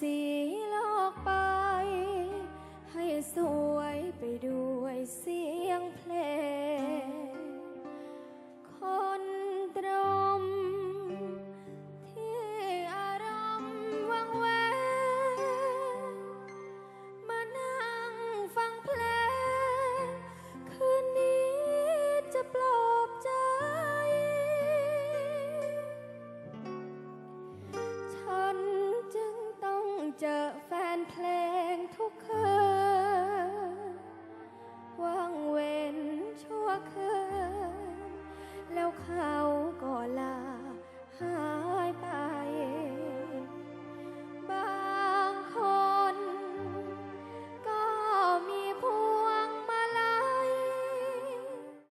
สีโลกไป ให้สวยไปด้วยสี เจอแฟนเพลง